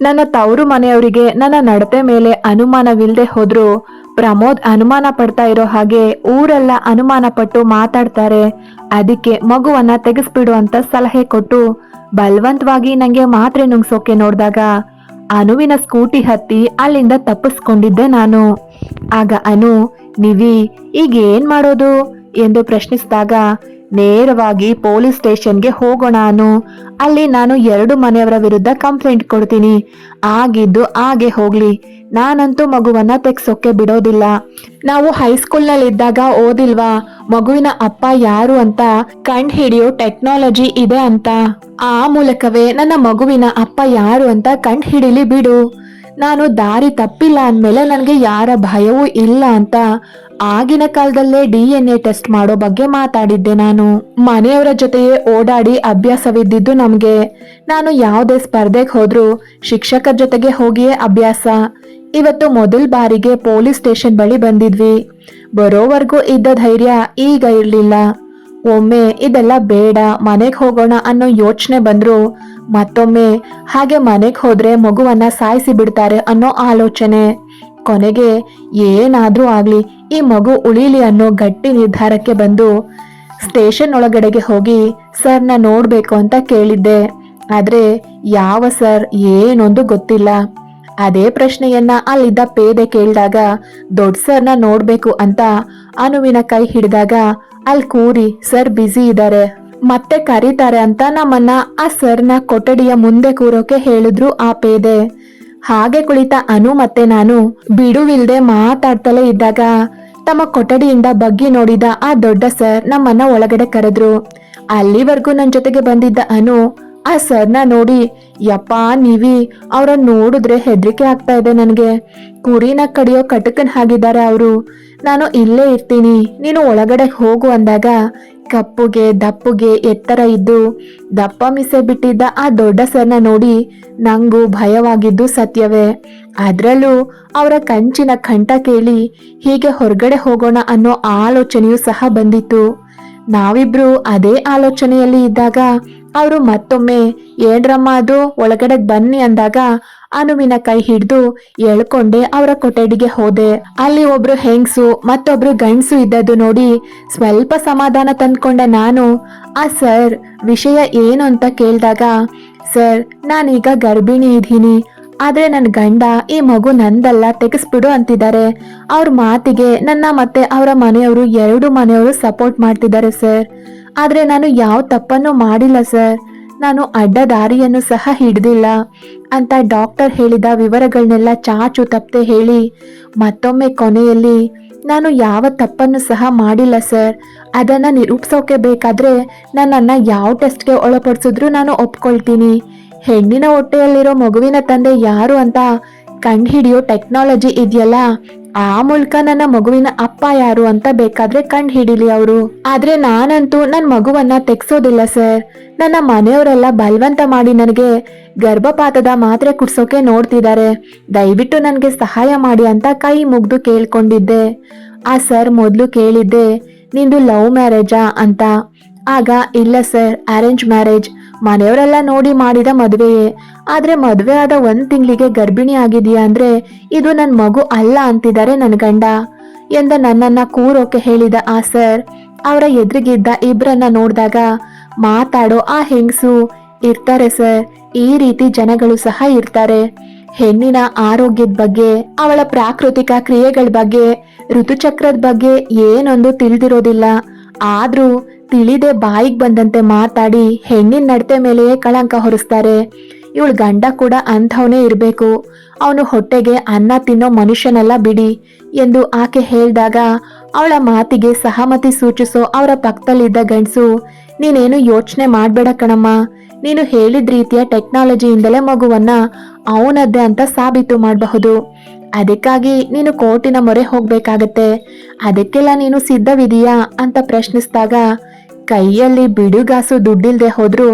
ನನ್ನ ತವರು ಮನೆಯವರಿಗೆ ನನ್ನ ನಡತೆ ಮೇಲೆ ಅನುಮಾನವಿಲ್ಲದೆ ಹೋದ್ರು ಪ್ರಮೋದ್ ಅನುಮಾನ ಪಡ್ತಾ ಇರೋ ಹಾಗೆ ಊರೆಲ್ಲ ಅನುಮಾನ ಪಟ್ಟು ಮಾತಾಡ್ತಾರೆ. ಅದಕ್ಕೆ ಮಗುವನ್ನ ತೆಗೆಸ್ಬಿಡು ಅಂತ ಸಲಹೆ ಕೊಟ್ಟು ಬಲವಂತವಾಗಿ ನಂಗೆ ಮಾತ್ರೆ ನುಂಗ್ಸೋಕೆ ನೋಡಿದಾಗ ಅನುವಿನ ಸ್ಕೂಟಿ ಹತ್ತಿ ಅಲ್ಲಿಂದ ತಪ್ಪಿಸ್ಕೊಂಡಿದ್ದೆ ನಾನು. ಆಗ ಅನು, ನಿವಿ ಈಗ ಏನ್ ಮಾಡೋದು? ಎಂದು ಪ್ರಶ್ನಿಸಿದಾಗ ನೇರವಾಗಿ ಪೊಲೀಸ್ ಸ್ಟೇಷನ್ಗೆ ಹೋಗೋಣ ಅನು ಅಲ್ಲಿ ನಾನು ಎರಡು ಮನೆಯವರ ವಿರುದ್ಧ ಕಂಪ್ಲೇಂಟ್ ಕೊಡ್ತೀನಿ. ಆಗಿದ್ದು ಹಾಗೆ ಹೋಗ್ಲಿ. ನಾನಂತೂ ಮಗುವನ್ನ ತೆಗ್ಸೋಕೆ ಬಿಡೋದಿಲ್ಲ. ನಾವು ಹೈಸ್ಕೂಲ್ನಲ್ಲಿ ಇದ್ದಾಗ ಓದಿಲ್ವಾ? ಮಗುವಿನ ಅಪ್ಪ ಯಾರು ಅಂತ ಕಂಡು ಹಿಡಿಯೋ ಟೆಕ್ನಾಲಜಿ ಇದೆ ಅಂತ. ಆ ಮೂಲಕವೇ ನನ್ನ ಮಗುವಿನ ಅಪ್ಪ ಯಾರು ಅಂತ ಕಂಡು ಹಿಡಿಲಿ ಬಿಡು. ನಾನು ದಾರಿ ತಪ್ಪಿಲ್ಲ ಅಂದಮೇಲೆ ನನಗೆ ಯಾರ ಭಯವೂ ಇಲ್ಲ ಅಂತ. ಆಗಿನ ಕಾಲದಲ್ಲೇ ಡಿ ಎನ್ ಎ ಟೆಸ್ಟ್ ಮಾಡೋ ಬಗ್ಗೆ ಮಾತಾಡಿದ್ದೆ ನಾನು. ಮನೆಯವರ ಜೊತೆಯೇ ಓಡಾಡಿ ಅಭ್ಯಾಸವಿದ್ದಿದ್ದು ನಮಗೆ. ನಾನು ಯಾವುದೇ ಸ್ಪರ್ಧೆಗೆ ಹೋದ್ರೂ ಶಿಕ್ಷಕರ ಜೊತೆಗೆ ಹೋಗಿಯೇ ಅಭ್ಯಾಸ. ಇವತ್ತು ಮೊದಲ ಬಾರಿಗೆ ಪೊಲೀಸ್ ಸ್ಟೇಷನ್ ಬಳಿ ಬಂದಿದ್ವಿ. ಬರೋವರೆಗೂ ಇದ್ದ ಧೈರ್ಯ ಈಗ ಇರಲಿಲ್ಲ. ಒಮ್ಮೆ ಇದೆಲ್ಲ ಬೇಡ, ಮನೆಗೆ ಹೋಗೋಣ ಅನ್ನೋ ಯೋಚನೆ ಬಂದ್ರು ಮತ್ತೊಮ್ಮೆ ಹಾಗೆ ಮನೆಗೆ ಹೋದ್ರೆ ಮಗುವನ್ನ ಸಾಯಿಸಿ ಬಿಡ್ತಾರೆ ಅನ್ನೋ ಆಲೋಚನೆ. ಕೊನೆಗೆ ಏನಾದ್ರೂ ಆಗ್ಲಿ, ಈ ಮಗು ಉಳಿಲಿ ಅನ್ನೋ ಗಟ್ಟಿ ನಿರ್ಧಾರಕ್ಕೆ ಬಂದು ಸ್ಟೇಷನ್ ಒಳಗಡೆಗೆ ಹೋಗಿ ಸರ್ನ ನೋಡಬೇಕು ಅಂತ ಕೇಳಿದ್ದೆ. ಆದರೆ ಯಾವ ಸರ್ ಏನೊಂದು ಗೊತ್ತಿಲ್ಲ. ಅದೇ ಪ್ರಶ್ನೆಯನ್ನ ಅಲ್ಲಿದ್ದ ಪೇದೆ ಕೇಳಿದಾಗ ದೊಡ್ಡ ಸರ್ನ ನೋಡಬೇಕು ಅಂತ ಅನುವಿನ ಕೈ ಹಿಡಿದಾಗ ಅಲ್ಲಿ ಕೂರಿ, ಸರ್ ಬ್ಯುಸಿ ಇದ್ದಾರೆ ಮತ್ತೆ ಕರೀತಾರೆ ಅಂತ ನಮ್ಮನ್ನ ಆ ಸರ್ನ ಕೊಠಡಿಯ ಮುಂದೆ ಕೂರೋಕೆ ಹೇಳಿದ್ರು ಆ ಪೇದೆ. ಹಾಗೆ ಕುಳಿತ ಅನು ಮತ್ತೆ ನಾನು ಬಿಡುವಿಲ್ದೆ ಮಾತಾಡ್ತಲೇ ಇದ್ದಾಗ ತಮ್ಮ ಕೊಠಡಿಯಿಂದ ಬಗ್ಗಿ ನೋಡಿದ ಆ ದೊಡ್ಡ ಸರ್ ನಮ್ಮನ್ನ ಒಳಗಡೆ ಕರೆದ್ರು. ಅಲ್ಲಿವರೆಗೂ ನನ್ನ ಜೊತೆಗೆ ಬಂದಿದ್ದ ಅನು ಆ ಸರ್ನ ನೋಡಿ, ಯಪ್ಪ ನೀವಿ ಅವ್ರನ್ನ ನೋಡಿದ್ರೆ ಹೆದರಿಕೆ ಆಗ್ತಾ ಇದೆ ನನಗೆ. ಕುರಿನ ಕಡಿಯೋ ಕಟಕನ್ ಹಾಗಿದ್ದಾರೆ ಅವರು. ನಾನು ಇಲ್ಲೇ ಇರ್ತೀನಿ, ನೀನು ಒಳಗಡೆ ಹೋಗು ಅಂದಾಗ ಕಪ್ಪುಗೆ ದಪ್ಪುಗೆ ಎತ್ತರ ಇದ್ದು ದಪ್ಪ ಮೀಸೆ ಬಿಟ್ಟಿದ್ದ ಆ ದೊಡ್ಡ ಸರ್ನ ನೋಡಿ ನಂಗೂ ಭಯವಾಗಿದ್ದು ಸತ್ಯವೇ. ಅದರಲ್ಲೂ ಅವರ ಕಂಚಿನ ಕಂಠ ಕೇಳಿ ಹೀಗೆ ಹೊರಗಡೆ ಹೋಗೋಣ ಅನ್ನೋ ಆಲೋಚನೆಯೂ ಸಹ ಬಂದಿತ್ತು. ನಾವಿಬ್ರು ಅದೇ ಆಲೋಚನೆಯಲ್ಲಿ ಇದ್ದಾಗ ಅವರು ಮತ್ತೊಮ್ಮೆ, ಏನ್ರಮ್ಮ ಅದು? ಒಳಗಡೆ ಬನ್ನಿ ಅಂದಾಗ ಅನುವಿನ ಕೈ ಹಿಡಿದು ಎಳ್ಕೊಂಡೆ ಅವರ ಕೊಠಡಿಗೆ ಹೋದೆ. ಅಲ್ಲಿ ಒಬ್ರು ಹೆಂಗ್ಸು, ಮತ್ತೊಬ್ರು ಗಂಡ್ಸು ಇದ್ದದ್ದು ನೋಡಿ ಸ್ವಲ್ಪ ಸಮಾಧಾನ ತಂದ್ಕೊಂಡೆ ನಾನು. ಆ ಸರ್, ವಿಷಯ ಏನು? ಅಂತ ಕೇಳಿದಾಗ, ಸರ್, ನಾನೀಗ ಗರ್ಭಿಣಿ ಇದ್ದೀನಿ. ಆದ್ರೆ ನನ್ನ ಗಂಡ ಈ ಮಗು ನಂದಲ್ಲ ತೆಗೆಸ್ಬಿಡು ಅಂತಿದ್ದಾರೆ. ಅವ್ರ ಮಾತಿಗೆ ನನ್ನ ಮತ್ತೆ ಅವರ ಮನೆಯವರು ಎರಡು ಮನೆಯವರು ಸಪೋರ್ಟ್ ಮಾಡ್ತಿದ್ದಾರೆ ಸರ್. ಆದ್ರೆ ನಾನು ಯಾವ ತಪ್ಪನ್ನು ಮಾಡಿಲ್ಲ ಸರ್. ನಾನು ಅಡ್ಡ ದಾರಿಯನ್ನು ಸಹ ಹಿಡ್ದಿಲ್ಲ. ಅಂತ ಡಾಕ್ಟರ್ ಹೇಳಿದ ವಿವರಗಳನ್ನೆಲ್ಲ ಚಾಚು ತಪ್ಪದೆ ಹೇಳಿ, ಮತ್ತೊಮ್ಮೆ ಕೊನೆಯಲ್ಲಿ ನಾನು ಯಾವ ತಪ್ಪನ್ನು ಸಹ ಮಾಡಿಲ್ಲ ಸರ್. ಅದನ್ನ ನಿರೂಪಿಸೋಕೆ ಬೇಕಾದ್ರೆ ನನ್ನನ್ನ ಯಾವ ಟೆಸ್ಟ್ಗೆ ಒಳಪಡಿಸಿದ್ರು ನಾನು ಒಪ್ಕೊಳ್ತೀನಿ. ಹೆಣ್ಣಿನ ಹೊಟ್ಟೆಯಲ್ಲಿರೋ ಮಗುವಿನ ತಂದೆ ಯಾರು ಅಂತ ಕಂಡುಹಿಡಿಯೋ ಟೆಕ್ನಾಲಜಿ ಇದೆಯಲ್ಲ, ಆ ಮೂಲಕ ನನ್ನ ಮಗುವಿನ ಅಪ್ಪ ಯಾರು ಅಂತ ಬೇಕಾದ್ರೆ ಕಂಡು ಹಿಡೀಲಿ ಅವರು. ಆದ್ರೆ ನಾನಂತೂ ನನ್ನ ಮಗುವನ್ನ ತೆಗ್ಸೋದಿಲ್ಲ ಸರ್. ನನ್ನ ಮನೆಯವರೆಲ್ಲ ಬಲವಂತ ಮಾಡಿ ನನಗೆ ಗರ್ಭಪಾತದ ಮಾತ್ರೆ ಕುಡ್ಸೋಕೆ ನೋಡ್ತಿದ್ದಾರೆ. ದಯವಿಟ್ಟು ನನಗೆ ಸಹಾಯ ಮಾಡಿ ಅಂತ ಕೈ ಮುಗ್ದು ಕೇಳ್ಕೊಂಡಿದ್ದೆ. ಆ ಸರ್ ಮೊದಲು ಕೇಳಿದ್ದೆ, ನಿಂದು ಲವ್ ಮ್ಯಾರೇಜಾ? ಅಂತ. ಆಗ, ಇಲ್ಲ ಸರ್ ಅರೇಂಜ್ ಮ್ಯಾರೇಜ್ ಮನೆಯವರೆಲ್ಲ ನೋಡಿ ಮಾಡಿದ ಮದುವೆಯೇ. ಆದ್ರೆ ಮದುವೆ ಆದ ಒಂದ್ ತಿಂಗಳಿಗೆ ಗರ್ಭಿಣಿ ಆಗಿದೆಯಾ ಅಂದ್ರೆ ಇದು ನನ್ನ ಮಗು ಅಲ್ಲ ಅಂತಿದ್ದಾರೆ ನನ್ನ ಗಂಡ ಎಂದ ನನ್ನನ್ನ ಕೂರೋಕೆ ಹೇಳಿದ ಆ ಸರ್. ಅವರ ಎದುರಿಗಿದ್ದ ಇಬ್ರನ್ನ ನೋಡಿದಾಗ, ಮಾತಾಡೋ ಆ ಹೆಂಗಸು ಇರ್ತಾರೆ ಸರ್. ಈ ರೀತಿ ಜನಗಳು ಸಹ ಇರ್ತಾರೆ. ಹೆಣ್ಣಿನ ಆರೋಗ್ಯದ ಬಗ್ಗೆ, ಅವಳ ಪ್ರಾಕೃತಿಕ ಕ್ರಿಯೆಗಳ ಬಗ್ಗೆ, ಋತುಚಕ್ರದ ಬಗ್ಗೆ ಏನೊಂದು ತಿಳಿದಿರೋದಿಲ್ಲ. ಆದ್ರೂ ತಿಳಿದೆ ಬಾಯಿಗೆ ಬಂದಂತೆ ಮಾತಾಡಿ ಹೆಣ್ಣಿನ ನಡತೆ ಮೇಲೆಯೇ ಕಳಂಕ ಹೊರಿಸ್ತಾರೆ. ಇವಳು ಗಂಡ ಕೂಡ ಅಂಥವನೇ ಇರಬೇಕು. ಅವನು ಹೊಟ್ಟೆಗೆ ಅನ್ನ ತಿನ್ನೋ ಮನುಷ್ಯನೆಲ್ಲ ಬಿಡಿ ಎಂದು ಆಕೆ ಹೇಳಿದಾಗ, ಅವಳ ಮಾತಿಗೆ ಸಹಮತಿ ಸೂಚಿಸೋ ಅವರ ಪಕ್ಕದಲ್ಲಿದ್ದ ಗಂಡಸು, ನೀನೇನು ಯೋಚನೆ ಮಾಡಬೇಡ ಕಣಮ್ಮ. ನೀನು ಹೇಳಿದ ರೀತಿಯ ಟೆಕ್ನಾಲಜಿಯಿಂದಲೇ ಮಗುವನ್ನ ಅವನದ್ದೇ ಅಂತ ಸಾಬೀತು ಮಾಡಬಹುದು. ಅದಕ್ಕಾಗಿ ನೀನು ಕೋರ್ಟಿನ ಮೊರೆ ಹೋಗ್ಬೇಕಾಗತ್ತೆ. ಅದಕ್ಕೆಲ್ಲ ನೀನು ಸಿದ್ಧವಿದೀಯಾ ಅಂತ ಪ್ರಶ್ನಿಸಿದಾಗ ಕೈಯಲ್ಲಿ ಬಿಡುಗಾಸು ದುಡ್ಡಿಲ್ದೆ ಹೋದ್ರೂ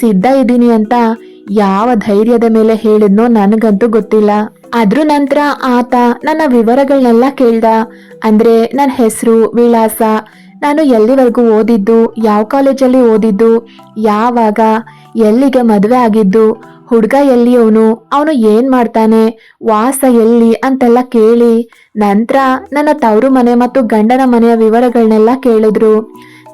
ಸಿದ್ಧ ಇದ್ದೀನಿ ಅಂತ ಯಾವ ಧೈರ್ಯದ ಮೇಲೆ ಹೇಳಿದ್ನೋ ನನಗಂತೂ ಗೊತ್ತಿಲ್ಲ. ಅದ್ರ ನಂತರ ಆತ ನನ್ನ ವಿವರಗಳನ್ನೆಲ್ಲ ಕೇಳ್ದ. ಅಂದ್ರೆ ನನ್ನ ಹೆಸರು, ವಿಳಾಸ, ನಾನು ಎಲ್ಲಿವರೆಗೂ ಓದಿದ್ದು, ಯಾವ ಕಾಲೇಜಲ್ಲಿ ಓದಿದ್ದು, ಯಾವಾಗ, ಎಲ್ಲಿಗೆ ಮದುವೆ ಆಗಿದ್ದು, ಹುಡುಗ ಎಲ್ಲಿ ಅವನು ಅವನು ಏನ್ ಮಾಡ್ತಾನೆ, ವಾಸ ಎಲ್ಲಿ ಅಂತೆಲ್ಲ ಕೇಳಿ ನಂತರ ನನ್ನ ತವರು ಮನೆ ಮತ್ತು ಗಂಡನ ಮನೆಯ ವಿವರಗಳನ್ನೆಲ್ಲ ಕೇಳಿದ್ರು.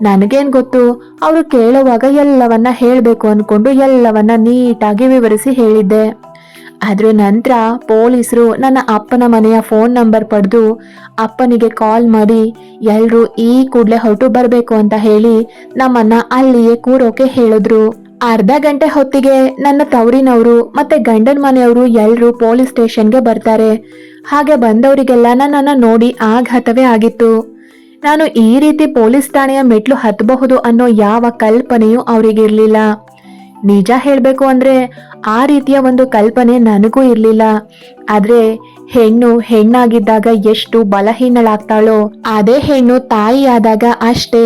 ನನಗೇನ್ ಗೊತ್ತು? ಅವರು ಕೇಳುವಾಗ ಎಲ್ಲವನ್ನ ಹೇಳಬೇಕು ಅಂದ್ಕೊಂಡು ಎಲ್ಲವನ್ನ ನೀಟಾಗಿ ವಿವರಿಸಿ ಹೇಳಿದ್ದೆ. ಅದರ ನಂತರ ಪೊಲೀಸರು ನನ್ನ ಅಪ್ಪನ ಮನೆಯ ಫೋನ್ ನಂಬರ್ ಪಡೆದು ಅಪ್ಪನಿಗೆ ಕಾಲ್ ಮಾಡಿ ಎಲ್ಲರೂ ಈ ಕೂಡಲೇ ಹೊರಟು ಬರಬೇಕು ಅಂತ ಹೇಳಿ ನಮ್ಮನ್ನ ಅಲ್ಲಿಯೇ ಕೂರೋಕೆ ಹೇಳಿದ್ರು. ಅರ್ಧ ಗಂಟೆ ಹೊತ್ತಿಗೆ ನನ್ನ ತವರಿನವರು ಮತ್ತೆ ಗಂಡನ ಮನೆಯವರು ಎಲ್ಲರೂ ಪೊಲೀಸ್ ಸ್ಟೇಷನ್ಗೆ ಬರ್ತಾರೆ. ಹಾಗೆ ಬಂದವರಿಗೆಲ್ಲ ನನ್ನನ್ನ ನೋಡಿ ಆಘಾತವೇ ಆಗಿತ್ತು. ನಾನು ಈ ರೀತಿ ಪೊಲೀಸ್ ಠಾಣೆಯ ಮೆಟ್ಲು ಹತ್ತಬಹುದು ಅನ್ನೋ ಯಾವ ಕಲ್ಪನೆಯೂ ಅವರಿಗಿರ್ಲಿಲ್ಲ ನಿಜ ಹೇಳಬೇಕು ಅಂದ್ರೆ ಆ ರೀತಿಯ ಒಂದು ಕಲ್ಪನೆ ನನಗೂ ಇರಲಿಲ್ಲ. ಆದ್ರೆ ಹೆಣ್ಣು ಹೆಣ್ಣಾಗಿದ್ದಾಗ ಎಷ್ಟು ಬಲಹೀನಳಾಗ್ತಾಳೋ, ಅದೇ ಹೆಣ್ಣು ತಾಯಿಯಾದಾಗ ಅಷ್ಟೇ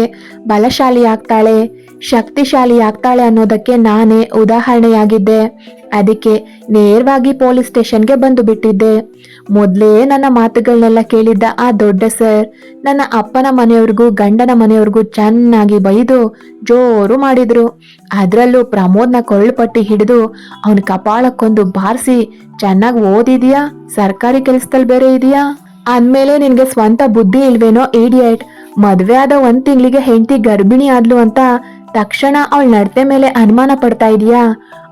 ಬಲಶಾಲಿ ಆಗ್ತಾಳೆ ಶಕ್ತಿಶಾಲಿ ಆಗ್ತಾಳೆ ಅನ್ನೋದಕ್ಕೆ ನಾನೇ ಉದಾಹರಣೆಯಾಗಿದ್ದೆ. ಅದಕ್ಕೆ ನೇರವಾಗಿ ಪೊಲೀಸ್ ಸ್ಟೇಷನ್ಗೆ ಬಂದು ಬಿಟ್ಟಿದ್ದೆ. ಮೊದಲೇ ನನ್ನ ಮಾತುಗಳನ್ನೆಲ್ಲ ಕೇಳಿದ್ದ ಆ ದೊಡ್ಡ ಸರ್ ನನ್ನ ಅಪ್ಪನ ಮನೆಯವ್ರಿಗೂ ಗಂಡನ ಮನೆಯವ್ರಿಗೂ ಚೆನ್ನಾಗಿ ಬೈದು ಜೋರು ಮಾಡಿದ್ರು. ಅದರಲ್ಲೂ ಪ್ರಮೋದ್ನ ಕೊಳ್ಳುಪಟ್ಟಿ ಹಿಡಿದು ಅವನ ಕಪಾಳಕ್ಕೊಂದು ಬಾರಿಸಿ ಚೆನ್ನಾಗಿ ಓದಿದೀಯಾ? ಸರ್ಕಾರಿ ಕೆಲಸದಲ್ಲಿ ಬೇರೆ ಇದೆಯಾ? ಅಂದಮೇಲೆ ನಿನಗೆ ಸ್ವಂತ ಬುದ್ಧಿ ಇಲ್ವೇನೋ ಇಡಿಯಟ್ ಮದುವೆ ಆದ ಒಂದ್ ತಿಂಗಳಿಗೆ ಹೆಂಡತಿ ಗರ್ಭಿಣಿ ಆದ್ಲು ಅಂತ ತಕ್ಷಣ ಅವಳ ನಡತೆ ಮೇಲೆ ಅನುಮಾನ ಪಡ್ತಾ ಇದೀಯಾ?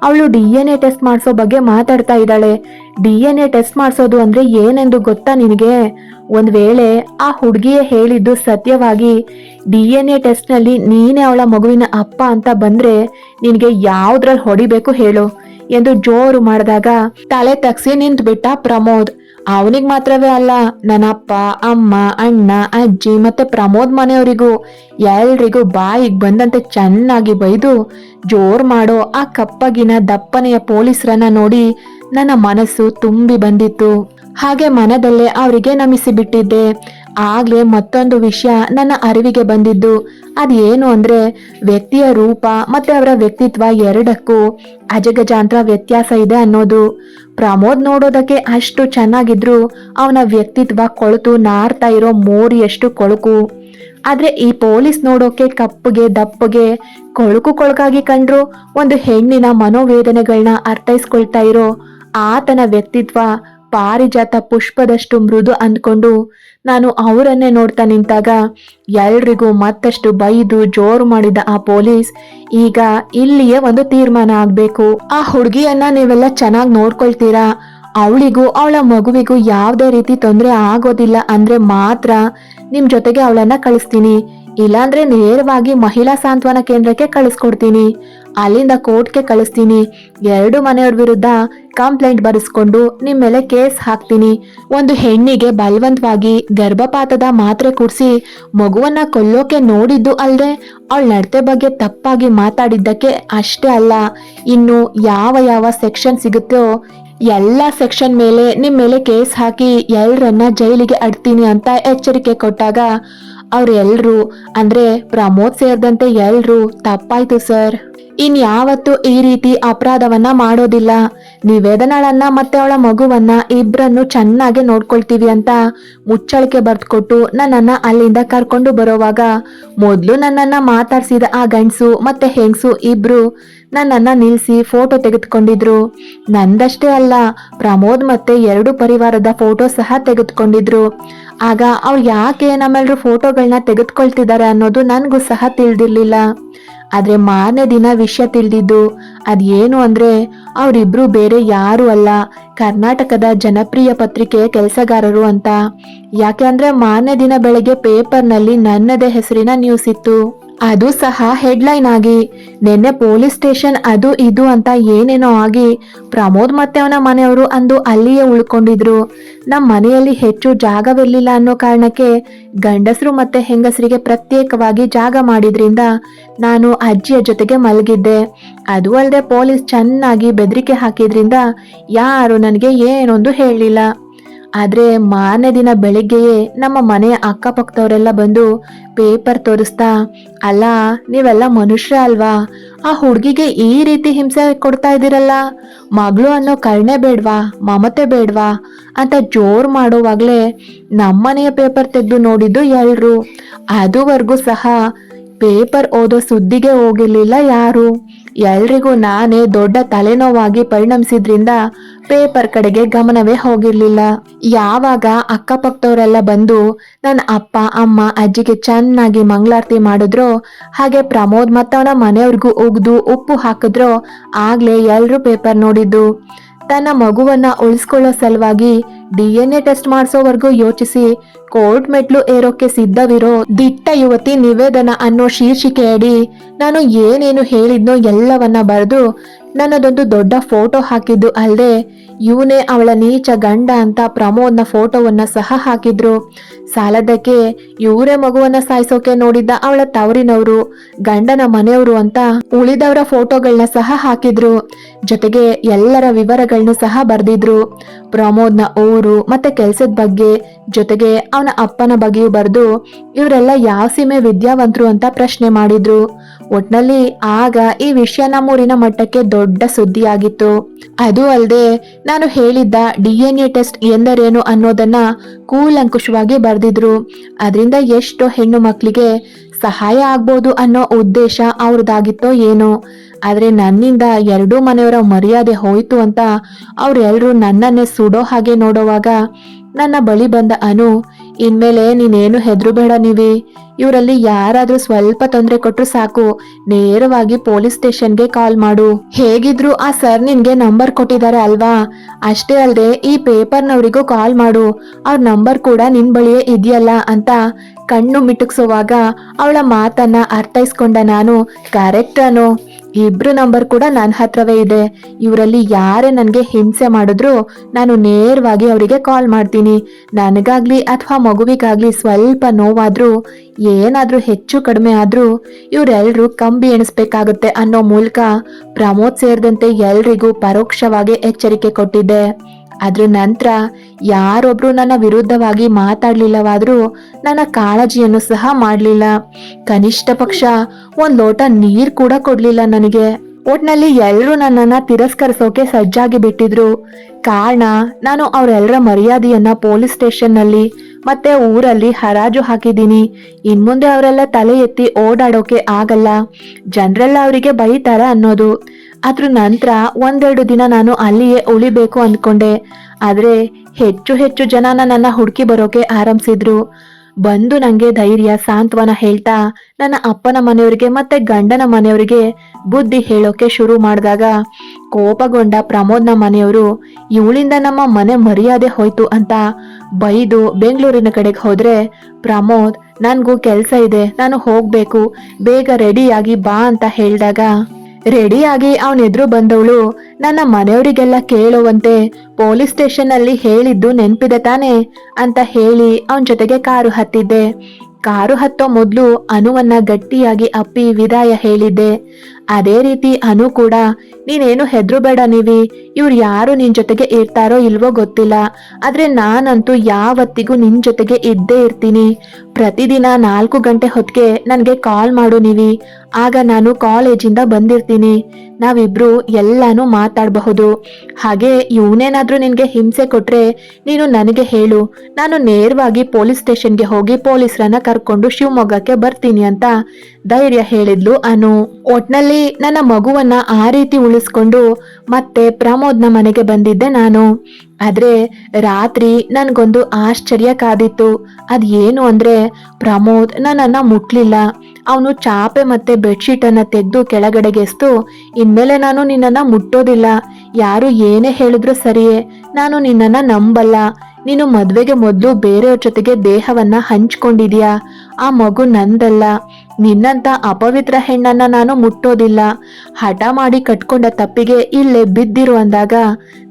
ಅವಳು ಡಿ ಎನ್ ಎ ಟೆಸ್ಟ್ ಮಾಡಿಸೋ ಬಗ್ಗೆ ಮಾತಾಡ್ತಾ ಇದ್ದಾಳೆ. ಡಿ ಎನ್ ಎ ಟೆಸ್ಟ್ ಮಾಡಿಸೋದು ಅಂದ್ರೆ ಏನೆಂದು ಗೊತ್ತಾ ನಿನಗೆ? ಒಂದ್ ವೇಳೆ ಆ ಹುಡುಗಿಯೇ ಹೇಳಿದ್ದು ಸತ್ಯವಾಗಿ, ಡಿ ಎನ್ ಎ ಟೆಸ್ಟ್ನಲ್ಲಿ ನೀನೇ ಅವಳ ಮಗುವಿನ ಅಪ್ಪ ಅಂತ ಬಂದ್ರೆ ನಿನಗೆ ಯಾವ್ದ್ರಲ್ಲಿ ಹೊಡಿಬೇಕು ಹೇಳು ಎಂದು ಜೋರು ಮಾಡಿದಾಗ ತಲೆ ತಗ್ಸಿ ನಿಂತ್ಬಿಟ್ಟ ಪ್ರಮೋದ್. ಅವನಿಗೆ ಮಾತ್ರವೇ ಅಲ್ಲ, ನನ್ನಪ್ಪ, ಅಮ್ಮ, ಅಣ್ಣ, ಅಜ್ಜಿ ಮತ್ತೆ ಪ್ರಮೋದ್ ಮನೆಯವರಿಗೂ, ಎಲ್ರಿಗೂ ಬಾಯಿಗೆ ಬಂದಂತೆ ಚೆನ್ನಾಗಿ ಬೈದು ಜೋರ್ ಮಾಡೋ ಆ ಕಪ್ಪಗಿನ ದಪ್ಪನೆಯ ಪೊಲೀಸರನ್ನ ನೋಡಿ ನನ್ನ ಮನಸ್ಸು ತುಂಬಿ ಬಂದಿತ್ತು. ಹಾಗೆ ಮನದಲ್ಲೇ ಅವರಿಗೆ ನಮಿಸಿ ಬಿಟ್ಟಿದ್ದೆ ಆಗ್ಲೇ ಮತ್ತೊಂದು ವಿಷಯ ನನ್ನ ಅರಿವಿಗೆ ಬಂದಿದ್ದು. ಅದೇನು ಅಂದ್ರೆ ವ್ಯಕ್ತಿಯ ರೂಪ ಮತ್ತೆ ಅವರ ವ್ಯಕ್ತಿತ್ವ ಎರಡಕ್ಕೂ ಅಜಗಜಾಂತರ ವ್ಯತ್ಯಾಸ ಇದೆ ಅನ್ನೋದು. ಪ್ರಮೋದ್ ನೋಡೋದಕ್ಕೆ ಅಷ್ಟು ಚೆನ್ನಾಗಿದ್ರು ಅವನ ವ್ಯಕ್ತಿತ್ವ ಕೊಳತು ನಾರ್ತಾ ಇರೋ ಮೋರಿಯಷ್ಟು ಕೊಳಕು. ಆದ್ರೆ ಈ ಪೊಲೀಸ್ ನೋಡೋಕೆ ಕಪ್ಪಗೆ ದಪ್ಪಗೆ ಕೊಳಕು ಕೊಳಕಾಗಿ ಕಂಡ್ರು ಒಂದು ಹೆಣ್ಣಿನ ಮನೋವೇದನೆಗಳನ್ನ ಅರ್ಥೈಸ್ಕೊಳ್ತಾ ಇರೋ ಆತನ ವ್ಯಕ್ತಿತ್ವ ಪಾರಿಜಾತ ಪುಷ್ಪದಷ್ಟು ಮೃದು ಅಂದ್ಕೊಂಡು ನಾನು ಅವರನ್ನೇ ನೋಡ್ತಾ ನಿಂತಾಗ ಎಲ್ರಿಗೂ ಮತ್ತಷ್ಟು ಬೈದು ಜೋರು ಮಾಡಿದ ಆ ಪೊಲೀಸ್ ಈಗ ಇಲ್ಲಿಯೇ ಒಂದು ತೀರ್ಮಾನ ಆಗ್ಬೇಕು. ಆ ಹುಡುಗಿಯನ್ನ ನೀವೆಲ್ಲ ಚೆನ್ನಾಗಿ ನೋಡ್ಕೊಳ್ತೀರಾ? ಅವಳಿಗೂ ಅವಳ ಮಗುವಿಗೂ ಯಾವುದೇ ರೀತಿ ತೊಂದರೆ ಆಗೋದಿಲ್ಲ ಅಂದ್ರೆ ಮಾತ್ರ ನಿಮ್ ಜೊತೆಗೆ ಅವಳನ್ನ ಕಳಿಸ್ತೀನಿ. ಇಲ್ಲಾಂದ್ರೆ ನೇರವಾಗಿ ಮಹಿಳಾ ಸಾಂತ್ವನ ಕೇಂದ್ರಕ್ಕೆ ಕಳಿಸ್ಕೊಡ್ತೀನಿ. ಅಲ್ಲಿಂದ ಕೋರ್ಟ್ಗೆ ಕಳಿಸ್ತೀನಿ. ಎರಡು ಮನೆಯವ್ರ ವಿರುದ್ಧ ಕಂಪ್ಲೇಂಟ್ ಬರೆಸ್ಕೊಂಡು ನಿಮ್ಮ ಮೇಲೆ ಕೇಸ್ ಹಾಕ್ತೀನಿ. ಒಂದು ಹೆಣ್ಣಿಗೆ ಬಲವಂತವಾಗಿ ಗರ್ಭಪಾತದ ಮಾತ್ರೆ ಕುಡಿಸಿ ಮಗುವನ್ನ ಕೊಲ್ಲೋಕೆ ನೋಡಿದ್ದು ಅಲ್ಲದೆ ಅವಳ ನಡತೆ ಬಗ್ಗೆ ತಪ್ಪಾಗಿ ಮಾತಾಡಿದ್ದಕ್ಕೆ ಅಷ್ಟೇ ಅಲ್ಲ, ಇನ್ನು ಯಾವ ಯಾವ ಸೆಕ್ಷನ್ ಸಿಗುತ್ತೋ ಎಲ್ಲ ಸೆಕ್ಷನ್ ಮೇಲೆ ನಿಮ್ಮ ಮೇಲೆ ಕೇಸ್ ಹಾಕಿ ಎಲ್ಲರನ್ನ ಜೈಲಿಗೆ ಅಡ್ತೀನಿ ಅಂತ ಎಚ್ಚರಿಕೆ ಕೊಟ್ಟಾಗ ಅವ್ರೆಲ್ರು, ಅಂದ್ರೆ ಪ್ರಮೋದ್ ಸೇರಿದಂತೆ ಎಲ್ರು ತಪ್ಪಾಯ್ತು ಸರ್. ಇನ್ಯಾವತ್ತೂ ಈ ರೀತಿ ಅಪರಾಧವನ್ನ ಮಾಡೋದಿಲ್ಲ. ನಿವೇದನಳನ್ನ ಮತ್ತೆ ಅವಳ ಮಗುವನ್ನ ಇಬ್ರನ್ನು ಚೆನ್ನಾಗಿ ನೋಡ್ಕೊಳ್ತೀವಿ ಅಂತ ಮುಚ್ಚಳಿಕೆ ಬರೆದ್ಕೊಟ್ಟು ನನ್ನನ್ನ ಅಲ್ಲಿಂದ ಕರ್ಕೊಂಡು ಬರೋವಾಗ ಮೊದಲು ನನ್ನನ್ನ ಮಾತಾಡ್ಸಿದ ಆ ಗಂಡ್ಸು ಮತ್ತೆ ಹೆಂಗ್ಸು ಇಬ್ರು ನನ್ನನ್ನ ನಿಲ್ಸಿ ಫೋಟೋ ತೆಗೆದುಕೊಂಡಿದ್ರು. ನಂದಷ್ಟೇ ಅಲ್ಲ, ಪ್ರಮೋದ್ ಮತ್ತೆ ಎರಡು ಪರಿವಾರದ ಫೋಟೋ ಸಹ ತೆಗೆದುಕೊಂಡಿದ್ರು. ಆಗ ಅವ್ರು ಯಾಕೆ ನಮ್ಮೆಲ್ರು ಫೋಟೋಗಳನ್ನ ತೆಗೆದುಕೊಳ್ತಿದ್ದಾರೆ ಅನ್ನೋದು ನನಗೂ ಸಹ ತಿಳಿದಿರ್ಲಿಲ್ಲ. ಆದ್ರೆ ಮಾರನೇ ದಿನ ವಿಷಯ ತಿಳಿದಿದ್ದು. ಅದೇನು ಅಂದ್ರೆ ಅವರಿಬ್ರು ಬೇರೆ ಯಾರು ಅಲ್ಲ. ಕರ್ನಾಟಕದ ಜನಪ್ರಿಯ ಪತ್ರಿಕೆಯ ಕೆಲಸಗಾರರು ಅಂತ. ಯಾಕೆ ಅಂದ್ರೆ ಮಾರನೇ ದಿನ ಬೆಳಗ್ಗೆ ಪೇಪರ್ನಲ್ಲಿ ನನ್ನದೇ ಹೆಸರಿನ ನ್ಯೂಸ್ ಇತ್ತು. ಅದು ಸಹ ಹೆಡ್ಲೈನ್ ಆಗಿ, ನಿನ್ನೆ ಪೊಲೀಸ್ ಸ್ಟೇಷನ್ ಅದು ಇದು ಅಂತ ಏನೇನೋ ಆಗಿ, ಪ್ರಮೋದ್ ಮತ್ತೆ ಅವನ ಮನೆಯವರು ಅಂದು ಅಲ್ಲಿಯೇ ಉಳ್ಕೊಂಡಿದ್ರು. ನಮ್ಮ ಮನೆಯಲ್ಲಿ ಹೆಚ್ಚು ಜಾಗವಿರ್ಲಿಲ್ಲ ಅನ್ನೋ ಕಾರಣಕ್ಕೆ ಗಂಡಸರು ಮತ್ತೆ ಹೆಂಗಸರಿಗೆ ಪ್ರತ್ಯೇಕವಾಗಿ ಜಾಗ ಮಾಡಿದ್ರಿಂದ ನಾನು ಅಜ್ಜಿಯ ಜೊತೆಗೆ ಮಲಗಿದ್ದೆ. ಅದು ಅಲ್ಲದೆ ಪೊಲೀಸ್ ಚೆನ್ನಾಗಿ ಬೆದರಿಕೆ ಹಾಕಿದ್ರಿಂದ ಯಾರು ನನಗೆ ಏನೊಂದು ಹೇಳಲಿಲ್ಲ ಆದ್ರೆ ಮಾರನೇ ದಿನ ಬೆಳಿಗ್ಗೆಯೇ ನಮ್ಮ ಮನೆಯ ಅಕ್ಕಪಕ್ಕದವರೆಲ್ಲ ಬಂದು ಪೇಪರ್ ತೋರಿಸ್ತಾ, ಅಲ್ಲ, ನೀವೆಲ್ಲ ಮನುಷ್ಯ ಅಲ್ವಾ? ಆ ಹುಡುಗಿಗೆ ಈ ರೀತಿ ಹಿಂಸೆ ಕೊಡ್ತಾ ಇದ್ದೀರಲ್ಲ? ಮಗಳು ಅನ್ನೋ ಕರ್ಣೆ ಬೇಡ್ವಾ? ಮಮತೆ ಬೇಡ್ವಾ? ಅಂತ ಜೋರ್ ನಮ್ಮ ನಮ್ಮನೆಯ ಪೇಪರ್ ತೆಗೆದು ನೋಡಿದ್ದು ಎಲ್ರು. ಅದುವರೆಗೂ ಸಹ ಪೇಪರ್ ಓದೋ ಸುದ್ದಿಗೆ ಹೋಗಿರ್ಲಿಲ್ಲ ಯಾರು. ಎಲ್ರಿಗೂ ನಾನೇ ದೊಡ್ಡ ತಲೆನೋವಾಗಿ ಪರಿಣಮಿಸಿದ್ರಿಂದ ಪೇಪರ್ ಕಡೆಗೆ ಗಮನವೇ ಹೋಗಿರ್ಲಿಲ್ಲ. ಯಾವಾಗ ಅಕ್ಕಪಕ್ಕದವರೆಲ್ಲ ಬಂದು ನನ್ನ ಅಪ್ಪ, ಅಮ್ಮ, ಅಜ್ಜಿಗೆ ಚೆನ್ನಾಗಿ ಮಂಗಳಾರತಿ ಮಾಡಿದ್ರು, ಹಾಗೆ ಪ್ರಮೋದ್ ಮತ್ತವನ ಮನೆಯವ್ರಿಗೂ ಉಗ್ದು ಉಪ್ಪು ಹಾಕಿದ್ರೋ, ಆಗ್ಲೇ ಎಲ್ಲರೂ ಪೇಪರ್ ನೋಡಿದ್ದು. ತನ್ನ ಮಗುವನ್ನ ಉಳಿಸ್ಕೊಳ್ಳೋ ಸಲುವಾಗಿ ಡಿ ಎನ್ ಎ ಟೆಸ್ಟ್ ಮಾಡಿಸೋವರೆಗೂ ಯೋಚಿಸಿ, ಕೋರ್ಟ್ ಮೆಟ್ಲು ಏರೋಕೆ ಸಿದ್ಧವಿರೋ ದಿಟ್ಟ ಯುವತಿ ನಿವೇದನ ಅನ್ನೋ ಶೀರ್ಷಿಕೆಯಡಿ ನಾನು ಏನೇನು ಹೇಳಿದ್ನೋ ಎಲ್ಲವನ್ನ ಬರೆದು ನನ್ನದೊಂದು ದೊಡ್ಡ ಫೋಟೋ ಹಾಕಿದ್ದು ಅಲ್ಲದೆ ಇವನೇ ಅವಳ ನೀಚ ಗಂಡ ಅಂತ ಪ್ರಮೋದ್ನ ಫೋಟೋವನ್ನ ಸಹ ಹಾಕಿದ್ರು. ಸಾಲದಕ್ಕೆ ಇವರೇ ಮಗುವನ್ನ ಸಾಯಿಸೋಕೆ ನೋಡಿದ್ದ ಅವಳ ತವರಿನವರು, ಗಂಡನ ಮನೆಯವರು ಅಂತ ಉಳಿದವರ ಫೋಟೋಗಳನ್ನ ಸಹ ಹಾಕಿದ್ರು. ಜೊತೆಗೆ ಎಲ್ಲರ ವಿವರಗಳನ್ನು ಸಹ ಬರೆದಿದ್ರು. ಪ್ರಮೋದ್ನ ಊರು ಮತ್ತೆ ಕೆಲ್ಸದ ಬಗ್ಗೆ, ಜೊತೆಗೆ ಅವನ ಅಪ್ಪನ ಬಗ್ಗೆಯೂ ಬರೆದು ಇವರೆಲ್ಲ ಯಾವ ಸೀಮೆ ವಿದ್ಯಾವಂತರು ಅಂತ ಪ್ರಶ್ನೆ ಮಾಡಿದ್ರು. ಒಟ್ನಲ್ಲಿ ಆಗ ಈ ವಿಷಯ ನಮ್ಮೂರಿನ ಮಟ್ಟಕ್ಕೆ ದೊಡ್ಡ ಸುದ್ದಿಯಾಗಿತ್ತು. ಅದು ಅಲ್ಲದೆ ನಾನು ಹೇಳಿದ್ದ ಡಿ ಎನ್ ಎ ಟೆಸ್ಟ್ ಎಂದರೇನು ಅನ್ನೋದನ್ನ ಕೂಲಂಕುಷವಾಗಿ ಬರೆದಿದ್ರು. ಅದರಿಂದ ಎಷ್ಟೋ ಹೆಣ್ಣು ಮಕ್ಕಳಿಗೆ ಸಹಾಯ ಆಗ್ಬೋದು ಅನ್ನೋ ಉದ್ದೇಶ ಅವ್ರದ್ದಾಗಿತ್ತೋ ಏನೋ. ಆದ್ರೆ ನನ್ನಿಂದ ಎರಡೂ ಮನೆಯವರ ಮರ್ಯಾದೆ ಹೋಯಿತು ಅಂತ ಅವರೆಲ್ಲರೂ ನನ್ನನ್ನೇ ಸುಡೋ ಹಾಗೆ ನೋಡೋವಾಗ ನನ್ನ ಬಳಿ ಬಂದ ಅನು ಇನ್ಮೇಲೆ ನೀನೇನು ಹೆದ್ರು ಬೇಡ ನೀವಿ. ಇವರಲ್ಲಿ ಯಾರಾದ್ರೂ ಸ್ವಲ್ಪ ತೊಂದರೆ ಕೊಟ್ರು ಸಾಕು. ನೇರವಾಗಿ ಪೊಲೀಸ್ ಸ್ಟೇಷನ್ಗೆ ಕಾಲ್ ಮಾಡು. ಹೇಗಿದ್ರು ಆ ಸರ್ ನಿನ್ಗೆ ನಂಬರ್ ಕೊಟ್ಟಿದ್ದಾರೆ ಅಲ್ವಾ? ಅಷ್ಟೇ ಅಲ್ಲದೆ ಈ ಪೇಪರ್ನವರಿಗೂ ಕಾಲ್ ಮಾಡು. ಅವ್ರ ನಂಬರ್ ಕೂಡ ನಿನ್ ಬಳಿಯೇ ಇದೆಯಲ್ಲ ಅಂತ ಕಣ್ಣು ಮಿಟುಕ್ಸುವಾಗ ಅವಳ ಮಾತನ್ನ ಅರ್ಥೈಸ್ಕೊಂಡ ನಾನು ಕರೆಕ್ಟ್ ಇಬ್ರು ನಂಬರ್ ಕೂಡ ನನ್ನ ಹತ್ರವೇ ಇದೆ. ಇವರಲ್ಲಿ ಯಾರೇ ನನಗೆ ಹಿಂಸೆ ಮಾಡಿದ್ರು ನಾನು ನೇರವಾಗಿ ಅವರಿಗೆ ಕಾಲ್ ಮಾಡ್ತೀನಿ. ನನಗಾಗ್ಲಿ ಅಥವಾ ಮಗುವಿಗಾಗ್ಲಿ ಸ್ವಲ್ಪ ನೋವಾದ್ರೂ, ಏನಾದರೂ ಹೆಚ್ಚು ಕಡಿಮೆ ಆದರೂ ಇವರೆಲ್ಲರೂ ಕಂಬಿ ಎಣಿಸ್ಬೇಕಾಗುತ್ತೆ ಅನ್ನೋ ಮೂಲಕ ಪ್ರಮೋದ್ ಸೇರಿದಂತೆ ಎಲ್ರಿಗೂ ಪರೋಕ್ಷವಾಗಿ ಎಚ್ಚರಿಕೆ ಕೊಟ್ಟಿದ್ದೆ. ಅದ್ರ ನಂತರ ಯಾರೊಬ್ರು ನನ್ನ ವಿರುದ್ಧವಾಗಿ ಮಾತಾಡಲಿಲ್ಲವಾದರೂ ನನ್ನ ಕಾಳಜಿಯನ್ನು ಸಹ ಮಾಡಲಿಲ್ಲ. ಕನಿಷ್ಠ ಪಕ್ಷ ಒಂದು ಲೋಟ ನೀರು ಕೂಡ ಕೊಡ್ಲಿಲ್ಲ ನನಗೆ. ಒಟ್ನಲ್ಲಿ ಎಲ್ಲರೂ ನನ್ನನ್ನ ತಿರಸ್ಕರಿಸೋಕೆ ಸಜ್ಜಾಗಿ ಬಿಟ್ಟಿದ್ರು. ಕಾರಣ ನಾನು ಅವರೆಲ್ಲರ ಮರ್ಯಾದೆಯನ್ನ ಪೊಲೀಸ್ ಸ್ಟೇಷನ್ನಲ್ಲಿ ಮತ್ತೆ ಊರಲ್ಲಿ ಹರಾಜು ಹಾಕಿದ್ದೀನಿ. ಇನ್ಮುಂದೆ ಅವರೆಲ್ಲ ತಲೆ ಎತ್ತಿ ಓಡಾಡೋಕೆ ಆಗಲ್ಲ. ಜನರೆಲ್ಲ ಅವರಿಗೆ ಬೈತಾರ ಅನ್ನೋದು. ಅದ್ರ ನಂತರ ಒಂದೆರಡು ದಿನ ನಾನು ಅಲ್ಲಿಯೇ ಉಳಿಬೇಕು ಅಂದ್ಕೊಂಡೆ. ಆದರೆ ಹೆಚ್ಚು ಹೆಚ್ಚು ಜನ ನನ್ನ ಹುಡುಕಿ ಬರೋಕೆ ಆರಂಭಿಸಿದ್ರು. ಬಂದು ನನಗೆ ಧೈರ್ಯ, ಸಾಂತ್ವನ ಹೇಳ್ತಾ ನನ್ನ ಅಪ್ಪನ ಮನೆಯವರಿಗೆ ಮತ್ತೆ ಗಂಡನ ಮನೆಯವರಿಗೆ ಬುದ್ಧಿ ಹೇಳೋಕೆ ಶುರು ಮಾಡಿದಾಗ ಕೋಪಗೊಂಡ ಪ್ರಮೋದ್ನ ಮನೆಯವರು, ಇವಳಿಂದ ನಮ್ಮ ಮನೆ ಮರ್ಯಾದೆ ಹೋಯ್ತು ಅಂತ ಬೈದು ಬೆಂಗಳೂರಿನ ಕಡೆಗೆ ಹೋದ್ರೆ, ಪ್ರಮೋದ್, ನನಗೂ ಕೆಲಸ ಇದೆ, ನಾನು ಹೋಗಬೇಕು, ಬೇಗ ರೆಡಿಯಾಗಿ ಬಾ ಅಂತ ಹೇಳಿದಾಗ ರೆಡಿಯಾಗಿ ಅವನ ಎದುರು ಬಂದವಳು, ನನ್ನ ಮನೆಯವರಿಗೆಲ್ಲ ಕೇಳುವಂತೆ ಪೊಲೀಸ್ ಸ್ಟೇಷನ್ ಅಲ್ಲಿ ಹೇಳಿದ್ದು ನೆನ್ಪಿದೆ ತಾನೆ ಅಂತ ಹೇಳಿ ಅವನ ಜೊತೆಗೆ ಕಾರು ಹತ್ತಿದ್ದೆ. ಕಾರು ಹತ್ತೋ ಮೊದ್ಲು ಅನುವನ್ನ ಗಟ್ಟಿಯಾಗಿ ಅಪ್ಪಿ ವಿದಾಯ ಹೇಳಿದ್ದೆ. ಅದೇ ರೀತಿ ಅನು ಕೂಡ, ನೀನೇನು ಹೆದ್ರು ಬೇಡ ನೀವಿ, ಇವ್ರು ಯಾರು ನಿನ್ ಜೊತೆಗೆ ಇರ್ತಾರೋ ಇಲ್ವೋ ಗೊತ್ತಿಲ್ಲ. ಆದ್ರೆ ನಾನಂತೂ ಯಾವತ್ತಿಗೂ ನಿನ್ ಜೊತೆಗೆ ಇದ್ದೇ ಇರ್ತೀನಿ. ಪ್ರತಿದಿನ ನಾಲ್ಕು ಗಂಟೆ ಹೊತ್ತಿಗೆ ನನಗೆ ಕಾಲ್ ಮಾಡು ನೀವಿ. ಆಗ ನಾನು ಕಾಲೇಜಿಂದ ಬಂದಿರ್ತೀನಿ. ನಾವಿಬ್ರು ಎಲ್ಲಾನು ಮಾತಾಡಬಹುದು. ಹಾಗೆ ಇವನೇನಾದ್ರೂ ನಿನಗೆ ಹಿಂಸೆ ಕೊಟ್ರೆ ನೀನು ನನಗೆ ಹೇಳು. ನಾನು ನೇರವಾಗಿ ಪೊಲೀಸ್ ಸ್ಟೇಷನ್ಗೆ ಹೋಗಿ ಪೊಲೀಸರನ್ನ ಕರ್ಕೊಂಡು ಶಿವಮೊಗ್ಗಕ್ಕೆ ಬರ್ತೀನಿ ಅಂತ ಧೈರ್ಯ ಹೇಳಿದ್ಲು ಅನು. ಒಟ್ನಲ್ಲಿ ನನ್ನ ಮಗುವನ್ನ ಆ ರೀತಿ ಉಳಿಸ್ಕೊಂಡು ಮತ್ತೆ ಪ್ರಮೋದ್ನ ಮನೆಗೆ ಬಂದಿದ್ದೆ ನಾನು. ಆದ್ರೆ ರಾತ್ರಿ ನನಗೊಂದು ಆಶ್ಚರ್ಯ ಕಾದಿತ್ತು. ಅದ್ ಏನು ಅಂದ್ರೆ ಪ್ರಮೋದ್ ನನ್ನನ್ನ ಮುಟ್ಲಿಲ್ಲ. ಅವನು ಚಾಪೆ ಮತ್ತೆ ಬೆಡ್ಶೀಟನ್ನು ತೆಗೆದು ಕೆಳಗಡೆಗೆಸ್ತು ಇನ್ಮೇಲೆ ನಾನು ನಿನ್ನನ್ನ ಮುಟ್ಟೋದಿಲ್ಲ. ಯಾರು ಏನೇ ಹೇಳಿದ್ರು ಸರಿಯೇ, ನಾನು ನಿನ್ನನ್ನ ನಂಬಲ್ಲ. ನೀನು ಮದ್ವೆಗೆ ಮೊದಲು ಬೇರೆಯವ್ರ ಜೊತೆಗೆ ದೇಹವನ್ನ ಹಂಚ್ಕೊಂಡಿದ್ಯಾ? ಆ ಮಗು ನಂದಲ್ಲ. ನಿನ್ನಂತ ಅಪವಿತ್ರ ಹೆಣ್ಣನ್ನ ನಾನು ಮುಟ್ಟೋದಿಲ್ಲ. ಹಠ ಮಾಡಿ ಕಟ್ಕೊಂಡ ತಪ್ಪಿಗೆ ಇಲ್ಲೇ ಬಿದ್ದಿರು ಅಂದಾಗ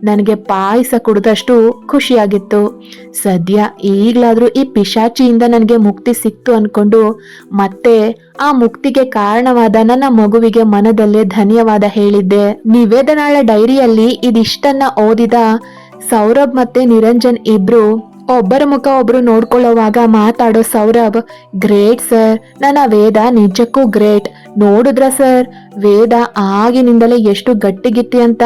ನನಗೆ ಪಾಯಸ ಕುಡಿದಷ್ಟು ಖುಷಿಯಾಗಿತ್ತು. ಸದ್ಯ ಈಗಲಾದರೂ ಈ ಪಿಶಾಚಿಯಿಂದ ನನಗೆ ಮುಕ್ತಿ ಸಿಕ್ತು ಅನ್ಕೊಂಡು ಮತ್ತೆ ಆ ಮುಕ್ತಿಗೆ ಕಾರಣವಾದ ನನ್ನ ಮಗುವಿಗೆ ಮನದಲ್ಲೇ ಧನ್ಯವಾದ ಹೇಳಿದ್ದೆ. ನಿವೇದನಾಳ ಡೈರಿಯಲ್ಲಿ ಇದಿಷ್ಟನ್ನ ಓದಿದ ಸೌರಭ್ ಮತ್ತೆ ನಿರಂಜನ್ ಇಬ್ರು ಒಬ್ಬರ ಮುಖ ಒಬ್ರು ನೋಡ್ಕೊಳ್ಳೋವಾಗ ಮಾತಾಡೋ ಸೌರಭ್, ಗ್ರೇಟ್ ಸರ್, ನನ್ನ ವೇದ ನಿಜಕ್ಕೂ ಗ್ರೇಟ್. ನೋಡಿದ್ರ ಸರ್? ವೇದ ಆಗಿನಿಂದಲೇ ಎಷ್ಟು ಗಟ್ಟಿಗಿತ್ತಿ ಅಂತ.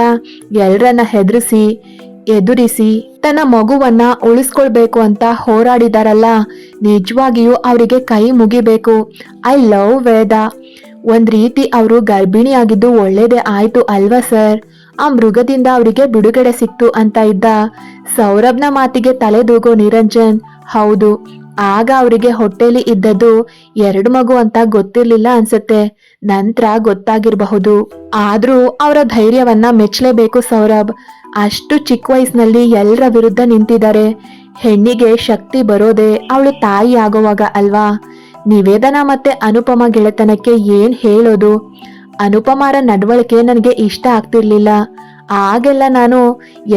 ಎಲ್ರನ್ನ ಹೆದರಿಸಿ, ಎದುರಿಸಿ, ತನ್ನ ಮಗುವನ್ನ ಉಳಿಸ್ಕೊಳ್ಬೇಕು ಅಂತ ಹೋರಾಡಿದಾರಲ್ಲ. ನಿಜವಾಗಿಯೂ ಅವರಿಗೆ ಕೈ ಮುಗಿಬೇಕು. I love Veda. ಒಂದ್ ರೀತಿ ಅವರು ಗರ್ಭಿಣಿಯಾಗಿದ್ದು ಒಳ್ಳೇದೇ ಆಯ್ತು ಅಲ್ವಾ ಸರ್? ಆ ಮೃಗದಿಂದ ಅವರಿಗೆ ಬಿಡುಗಡೆ ಸಿಕ್ತು ಅಂತ ಇದ್ದ ಸೌರಭ್ನ ಮಾತಿಗೆ ತಲೆದೂಗೋ ನಿರಂಜನ್, ಹೌದು, ಆಗ ಅವರಿಗೆ ಹೊಟ್ಟೆಲಿ ಇದ್ದದ್ದು ಎರಡು ಮಗು ಅಂತ ಗೊತ್ತಿರ್ಲಿಲ್ಲ ಅನ್ಸುತ್ತೆ, ನಂತರ ಗೊತ್ತಾಗಿರಬಹುದು. ಆದ್ರೂ ಅವರ ಧೈರ್ಯವನ್ನ ಮೆಚ್ಚಲೇಬೇಕು ಸೌರಭ್. ಅಷ್ಟು ಚಿಕ್ಕ ವಯಸ್ಸಿನಲ್ಲಿ ಎಲ್ಲರ ವಿರುದ್ಧ ನಿಂತಿದ್ದಾರೆ. ಹೆಣ್ಣಿಗೆ ಶಕ್ತಿ ಬರೋದೇ ಅವಳು ತಾಯಿ ಆಗುವಾಗ ಅಲ್ವಾ? ನಿವೇದನ ಮತ್ತೆ ಅನುಪಮ ಗೆಳೆತನಕ್ಕೆ ಏನ್ ಹೇಳೋದು? ಅನುಪಮಾರ ನಡವಳಿಕೆ ನನಗೆ ಇಷ್ಟ ಆಗ್ತಿರ್ಲಿಲ್ಲ. ಆಗೆಲ್ಲ ನಾನು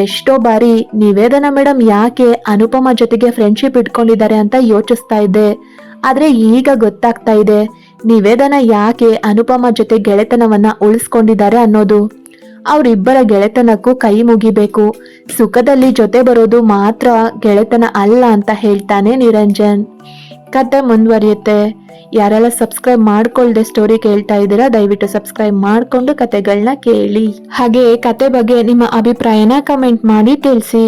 ಎಷ್ಟೋ ಬಾರಿ ನಿವೇದನ ಮೇಡಮ್ ಯಾಕೆ ಅನುಪಮ ಜೊತೆಗೆ ಫ್ರೆಂಡ್ಶಿಪ್ ಇಟ್ಕೊಂಡಿದ್ದಾರೆ ಅಂತ ಯೋಚಿಸ್ತಾ ಇದ್ದೆ. ಆದರೆ ಈಗ ಗೊತ್ತಾಗ್ತಾ ಇದೆ, ನಿವೇದನ ಯಾಕೆ ಅನುಪಮ ಜೊತೆ ಗೆಳೆತನವನ್ನ ಉಳಿಸ್ಕೊಂಡಿದ್ದಾರೆ ಅನ್ನೋದು. ಅವರಿಬ್ಬರ ಗೆಳೆತನಕ್ಕೂ ಕೈ ಮುಗಿಬೇಕು. ಸುಖದಲ್ಲಿ ಜೊತೆ ಬರೋದು ಮಾತ್ರ ಗೆಳೆತನ ಅಲ್ಲ ಅಂತ ಹೇಳ್ತಾನೆ ನಿರಂಜನ್. ಕತೆ ಮುಂದುವರಿಯುತ್ತೆ. ಯಾರೆಲ್ಲ ಸಬ್ಸ್ಕ್ರೈಬ್ ಮಾಡ್ಕೊಳ್ದೆ ಸ್ಟೋರಿ ಕೇಳ್ತಾ ಇದ್ದೀರಾ, ದಯವಿಟ್ಟು ಸಬ್ಸ್ಕ್ರೈಬ್ ಮಾಡಿಕೊಂಡು ಕತೆಗಳನ್ನ ಕೇಳಿ. ಹಾಗೆ ಕತೆ ಬಗ್ಗೆ ನಿಮ್ಮ ಅಭಿಪ್ರಾಯನ ಕಮೆಂಟ್ ಮಾಡಿ ತಿಳಿಸಿ.